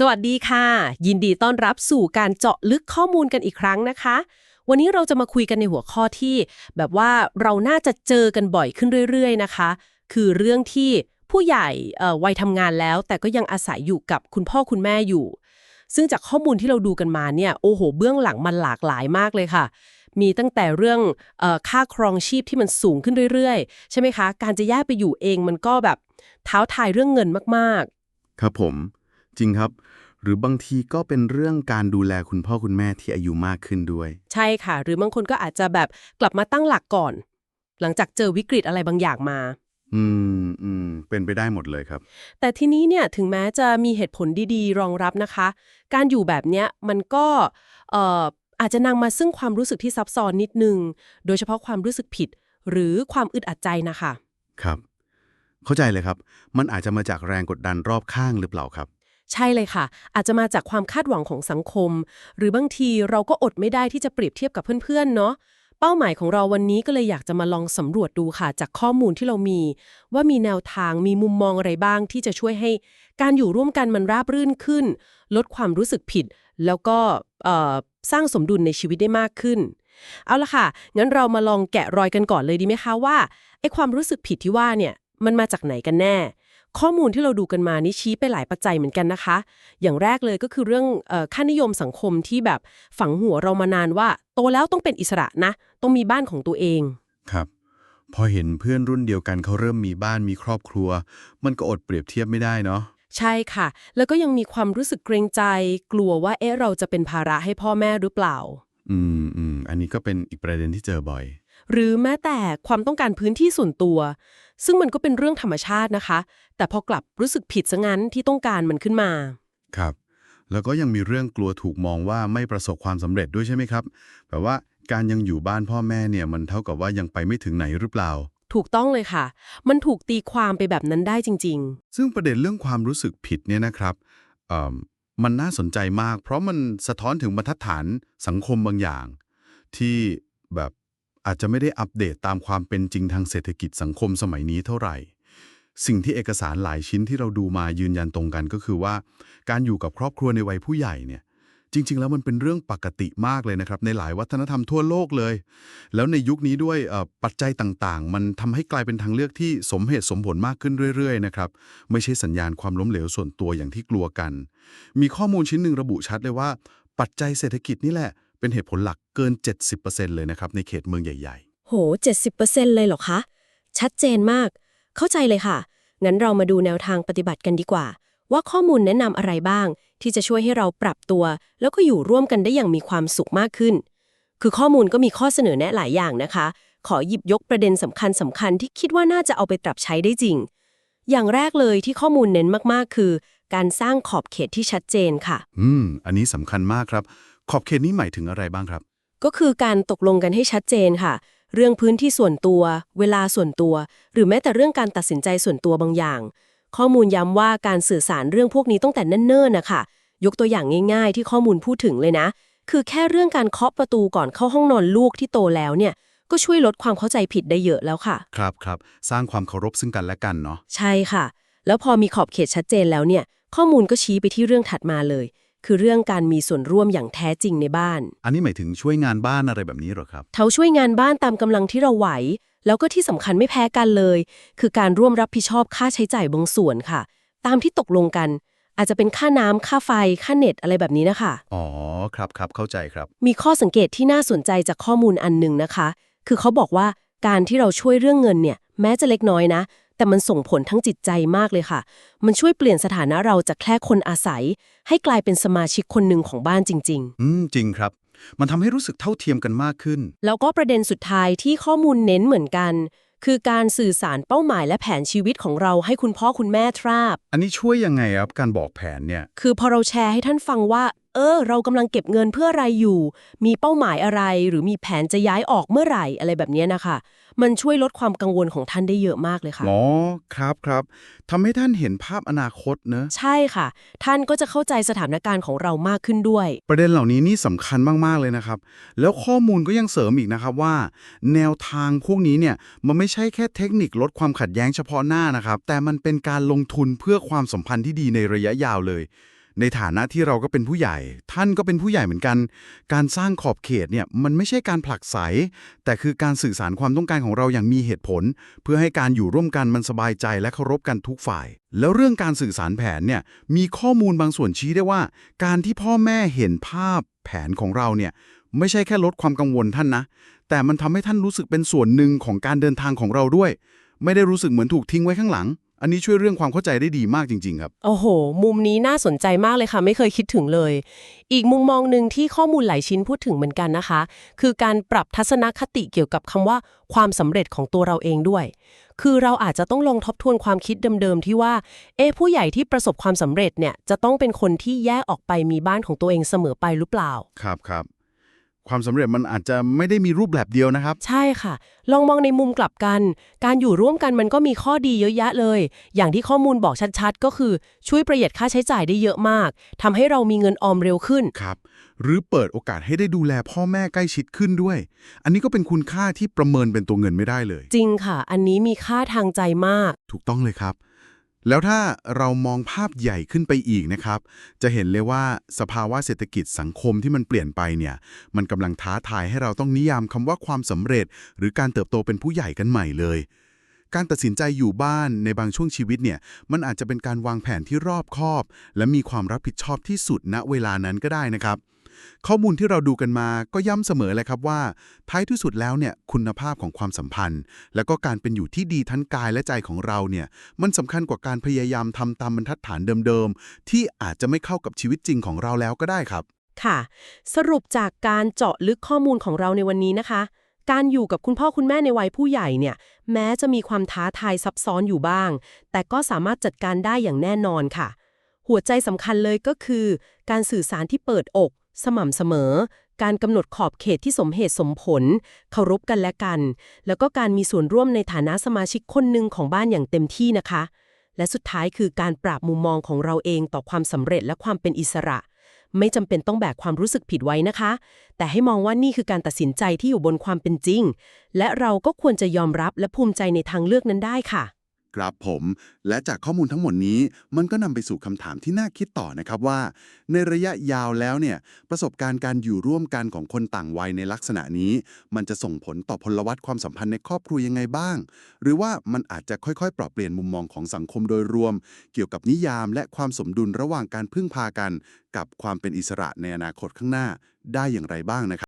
สวัสดีค่ะ ยินดีต้อนรับสู่การเจาะลึกข้อมูลกันอีกครั้งนะคะ วันนี้เราจะมาคุยกันในหัวข้อที่ แบบว่าเราน่าจะเจอกันบ่อยขึ้นเรื่อย ๆ นะคะ คือเรื่องที่ผู้ใหญ่อ่อวัยทำงานแล้ว แต่ก็ยังอาศัยอยู่กับคุณพ่อคุณแม่อยู่ ซึ่งจากข้อมูลที่เราดูกันมาเนี่ยโอ้โห เบื้องหลังมันหลากหลายมากเลยค่ะมีตั้งแต่เรื่องออค่าครองชีพที่มันสูงขึ้นเรื่อยๆ ใช่ไหมคะ การจะย้ายไปอยู่เองมันก็แบบเท้าทายเรื่องเงินมากๆ ครับผม จริงครับ หรือบางทีก็เป็นเรื่องการดูแลคุณพ่อคุณแม่ที่อายุมากขึ้นด้วย ใช่ค่ะ หรือบางคนก็อาจจะแบบกลับมาตั้งหลักก่อน หลังจากเจอวิกฤตอะไรบางอย่างมา อืมอืมเป็นไปได้หมดเลยครับ แต่ทีนี้เนี่ยถึงแม้จะมีเหตุผลดีๆ รองรับนะคะ การอยู่แบบเนี้ยมันก็เอ่ออาจจะนำมาซึ่งความรู้สึกที่ซับซ้อนนิดนึง โดยเฉพาะความรู้สึกผิด หรือความอึดอัดใจนะคะ ครับ เข้าใจเลยครับ มันอาจจะมาจากแรงกดดันรอบข้างหรือเปล่าครับ ใช่เลยค่ะ อาจจะมาจากความคาดหวังของสังคม หรือบางทีเราก็อดไม่ได้ที่จะเปรียบเทียบกับเพื่อนๆเนาะเป้าหมายของเราวันนี้ก็เลยอยากจะมาลองสำรวจดูค่ะ จากข้อมูลที่เรามี ว่ามีแนวทางมีมุมมองอะไรบ้างที่จะช่วยให้การอยู่ร่วมกันมันราบรื่นขึ้น ลดความรู้สึกผิด แล้วก็สร้างสมดุลในชีวิตได้มากขึ้น เอาละค่ะ งั้นเรามาลองแกะรอยกันก่อนเลยดีไหมคะว่าไอ้ความรู้สึกผิดที่ว่าเนี่ยมันมาจากไหนกันแน่ ข้อมูลที่เราดูกันมานี่ชี้ไปหลายปัจจัยเหมือนกันนะคะ อย่างแรกเลยก็คือเรื่องเออค่านิยมสังคมที่แบบฝังหัวเรามานานว่า โตแล้วต้องเป็นอิสระนะ ต้องมีบ้านของตัวเอง ครับ พอเห็นเพื่อนรุ่นเดียวกันเขาเริ่มมีบ้านมีครอบครัว มันก็อดเปรียบเทียบไม่ได้เนาะใช่ค่ะ แล้วก็ยังมีความรู้สึกเกรงใจ กลัวว่าเอ๊ะเราจะเป็นภาระให้พ่อแม่หรือเปล่า อืมอืมอันนี้ก็เป็นอีกประเด็นที่เจอบ่อย หรือแม้แต่ความต้องการพื้นที่ส่วนตัว ซึ่งมันก็เป็นเรื่องธรรมชาตินะคะ แต่พอกลับรู้สึกผิดซะงั้นที่ต้องการมันขึ้นมา ครับ แล้วก็ยังมีเรื่องกลัวถูกมองว่าไม่ประสบความสำเร็จด้วยใช่ไหมครับแบบว่าการยังอยู่บ้านพ่อแม่เนี่ยมันเท่ากับว่ายังไปไม่ถึงไหนหรือเปล่า ถูกต้องเลยค่ะ มันถูกตีความไปแบบนั้นได้จริง ๆ ซึ่งประเด็นเรื่องความรู้สึกผิดเนี่ยนะครับเอิ่มมันน่าสนใจมาก เพราะมันสะท้อนถึงบรรทัดฐานสังคมบางอย่าง ที่แบบ อาจจะไม่ได้อัปเดตตามความเป็นจริงทางเศรษฐกิจสังคมสมัยนี้เท่าไหร่ สิ่งที่เอกสารหลายชิ้นที่เราดูมายืนยันตรงกันก็คือว่า การอยู่กับครอบครัวในวัยผู้ใหญ่เนี่ยจริง ๆ แล้วมันเป็นเรื่องปกติมากเลยนะครับ ในหลายวัฒนธรรมทั่วโลกเลย แล้วในยุคนี้ด้วยปัจจัยต่างๆ มันทำให้กลายเป็นทางเลือกที่สมเหตุสมผลมากขึ้นเรื่อยๆนะครับไม่ใช่สัญญาณความล้มเหลวส่วนตัวอย่างที่กลัวกัน มีข้อมูลชิ้นหนึ่งระบุชัดเลยว่า ปัจจัยเศรษฐกิจนี่แหละ เป็นเหตุผลหลักเกิน 70%เลยนะครับในเขตเมืองใหญ่ โห 70%เลยเหรอคะ ชัดเจนมาก เข้าใจเลยค่ะ งั้นเรามาดูแนวทางปฏิบัติกันดีกว่า ว่าข้อมูลแนะนำอะไรบ้าง ที่จะช่วยให้เราปรับตัว แล้วก็อยู่ร่วมกันได้อย่างมีความสุขมากขึ้น คือข้อมูลก็มีข้อเสนอแนะหลายอย่างนะคะ ขอหยิบยกประเด็นสำคัญสำคัญๆที่คิดว่าน่าจะเอาไปปรับใช้ได้จริง อย่างแรกเลยที่ข้อมูลเน้นมากๆ คือ การสร้างขอบเขตที่ชัดเจนค่ะ ๆ อืม อันนี้สำคัญมากครับ ขอบเขตนี้หมายถึงอะไรบ้างครับ ก็คือการตกลงกันให้ชัดเจนค่ะ เรื่องพื้นที่ส่วนตัว เวลาส่วนตัว หรือแม้แต่เรื่องการตัดสินใจส่วนตัวบางอย่าง ข้อมูลย้ำว่าการสื่อสารเรื่องพวกนี้ตั้งแต่เนิ่นๆนะคะยกตัวอย่างง่ายๆ ที่ข้อมูลพูดถึงเลยนะ คือแค่เรื่องการเคาะประตูก่อนเข้าห้องนอนลูกที่โตแล้วเนี่ย ก็ช่วยลดความเข้าใจผิดได้เยอะแล้วค่ะ ครับครับสร้างความเคารพซึ่งกันและกันเนาะใช่ค่ะ แล้วพอมีขอบเขตชัดเจนแล้วเนี่ย ข้อมูลก็ชี้ไปที่เรื่องถัดมาเลย คือเรื่องการมีส่วนร่วมอย่างแท้จริงในบ้าน อันนี้หมายถึงช่วยงานบ้านอะไรแบบนี้เหรอครับเขาช่วยงานบ้านตามกำลังที่เราไหว แล้วก็ที่สำคัญไม่แพ้กันเลย คือการร่วมรับผิดชอบค่าใช้จ่ายบางส่วนค่ะ ตามที่ตกลงกัน อาจจะเป็นค่าน้ำค่าไฟ ค่าเน็ตอะไรแบบนี้นะคะ อ๋อ ครับครับเข้าใจครับ มีข้อสังเกตที่น่าสนใจจากข้อมูลอันหนึ่งนะคะ คือเขาบอกว่าการที่เราช่วยเรื่องเงินเนี่ย แม้จะเล็กน้อยนะ แต่มันส่งผลทั้งจิตใจมากเลยค่ะ มันช่วยเปลี่ยนสถานะเราจากแค่คนอาศัย ให้กลายเป็นสมาชิกคนหนึ่งของบ้านจริง ๆ อืม จริงครับ มันทำให้รู้สึกเท่าเทียมกันมากขึ้น แล้วก็ประเด็นสุดท้ายที่ข้อมูลเน้นเหมือนกัน คือการสื่อสารเป้าหมายและแผนชีวิตของเราให้คุณพ่อคุณแม่ทราบ อันนี้ช่วยยังไงครับการบอกแผนเนี่ย คือพอเราแชร์ให้ท่านฟังว่า เออ เรากำลังเก็บเงินเพื่ออะไรอยู่ มีเป้าหมายอะไร หรือมีแผนจะย้ายออกเมื่อไหร่อะไรแบบเนี้ยนะคะ มันช่วยลดความกังวลของท่านได้เยอะมากเลยค่ะ อ๋อ ครับครับทำให้ท่านเห็นภาพอนาคตเนอะ ใช่ค่ะ ท่านก็จะเข้าใจสถานการณ์ของเรามากขึ้นด้วย ประเด็นเหล่านี้นี่สำคัญมากๆเลยนะครับ แล้วข้อมูลก็ยังเสริมอีกนะครับว่า แนวทางพวกนี้เนี่ยมันไม่ใช่แค่เทคนิคลดความขัดแย้งเฉพาะหน้านะครับ แต่มันเป็นการลงทุนเพื่อความสัมพันธ์ที่ดีในระยะยาวเลย ในฐานะที่เราก็เป็นผู้ใหญ่ ท่านก็เป็นผู้ใหญ่เหมือนกัน การสร้างขอบเขตเนี่ยมันไม่ใช่การผลักไส แต่คือการสื่อสารความต้องการของเราอย่างมีเหตุผล เพื่อให้การอยู่ร่วมกันมันสบายใจและเคารพกันทุกฝ่าย แล้วเรื่องการสื่อสารแผนเนี่ยมีข้อมูลบางส่วนชี้ได้ว่า การที่พ่อแม่เห็นภาพแผนของเราเนี่ยไม่ใช่แค่ลดความกังวลท่านนะ แต่มันทำให้ท่านรู้สึกเป็นส่วนหนึ่งของการเดินทางของเราด้วย ไม่ได้รู้สึกเหมือนถูกทิ้งไว้ข้างหลัง อันนี้ช่วยเรื่องความเข้าใจได้ดีมากจริง ๆ ครับ โอ้โห มุมนี้น่าสนใจมากเลยค่ะ ไม่เคยคิดถึงเลย อีกมุมมองหนึ่งที่ข้อมูลหลายชิ้นพูดถึงเหมือนกันนะคะ คือการปรับทัศนคติเกี่ยวกับคำว่าความสำเร็จของตัวเราเองด้วย คือเราอาจจะต้องลองทบทวนความคิดเดิมๆที่ว่า เอ๊ะผู้ใหญ่ที่ประสบความสำเร็จเนี่ยจะต้องเป็นคนที่แยกออกไปมีบ้านของตัวเองเสมอไปหรือเปล่า ครับครับ ความสำเร็จมันอาจจะไม่ได้มีรูปแบบเดียวนะครับ ใช่ค่ะ ลองมองในมุมกลับกัน การอยู่ร่วมกันมันก็มีข้อดีเยอะแยะเลย อย่างที่ข้อมูลบอกชัดๆ ก็คือช่วยประหยัดค่าใช้จ่ายได้เยอะมากทำให้เรามีเงินออมเร็วขึ้นครับ หรือเปิดโอกาสให้ได้ดูแลพ่อแม่ใกล้ชิดขึ้นด้วย อันนี้ก็เป็นคุณค่าที่ประเมินเป็นตัวเงินไม่ได้เลย จริงค่ะ อันนี้มีค่าทางใจมาก ถูกต้องเลยครับ แล้วถ้าเรามองภาพใหญ่ขึ้นไปอีกนะครับ จะเห็นเลยว่าสภาวะเศรษฐกิจสังคมที่มันเปลี่ยนไปเนี่ย มันกำลังท้าทายให้เราต้องนิยามคำว่าความสำเร็จ หรือการเติบโตเป็นผู้ใหญ่กันใหม่เลย การตัดสินใจอยู่บ้านในบางช่วงชีวิตเนี่ย มันอาจจะเป็นการวางแผนที่รอบคอบ และมีความรับผิดชอบที่สุดณเวลานั้นก็ได้นะครับ ข้อมูลที่เราดูกันมาก็ย้ำเสมอเลยครับว่า ท้ายที่สุดแล้วเนี่ยคุณภาพของความสัมพันธ์ แล้วก็การเป็นอยู่ที่ดีทั้งกายและใจของเราเนี่ยมันสำคัญกว่าการพยายามทำตามบรรทัดฐานเดิมๆ ที่อาจจะไม่เข้ากับชีวิตจริงของเราแล้วก็ได้ครับ ค่ะ สรุปจากการเจาะลึกข้อมูลของเราในวันนี้นะคะ การอยู่กับคุณพ่อคุณแม่ในวัยผู้ใหญ่เนี่ยแม้จะมีความท้าทายซับซ้อนอยู่บ้าง แต่ก็สามารถจัดการได้อย่างแน่นอนค่ะ หัวใจสำคัญเลยก็คือ การสื่อสารที่เปิดอก สม่ำเสมอ การกำหนดขอบเขตที่สมเหตุสมผล เคารพกันและกัน แล้วก็การมีส่วนร่วมในฐานะสมาชิกคนหนึ่งของบ้านอย่างเต็มที่นะคะ และสุดท้ายคือการปรับมุมมองของเราเองต่อความสำเร็จและความเป็นอิสระ ไม่จำเป็นต้องแบกความรู้สึกผิดไว้นะคะ แต่ให้มองว่านี่คือการตัดสินใจที่อยู่บนความเป็นจริง และเราก็ควรจะยอมรับและภูมิใจในทางเลือกนั้นได้ค่ะ ครับผม และจากข้อมูลทั้งหมดนี้ มันก็นำไปสู่คำถามที่น่าคิดต่อนะครับว่า ในระยะยาวแล้วเนี่ย ประสบการณ์การอยู่ร่วมกันของคนต่างวัยในลักษณะนี้ มันจะส่งผลต่อพลวัตความสัมพันธ์ในครอบครัวยังไงบ้าง หรือว่ามันอาจจะค่อยๆ ปรับเปลี่ยนมุมมองของสังคมโดยรวม เกี่ยวกับนิยามและความสมดุลระหว่างการพึ่งพากัน กับความเป็นอิสระในอนาคตข้างหน้าได้อย่างไรบ้างนะครับ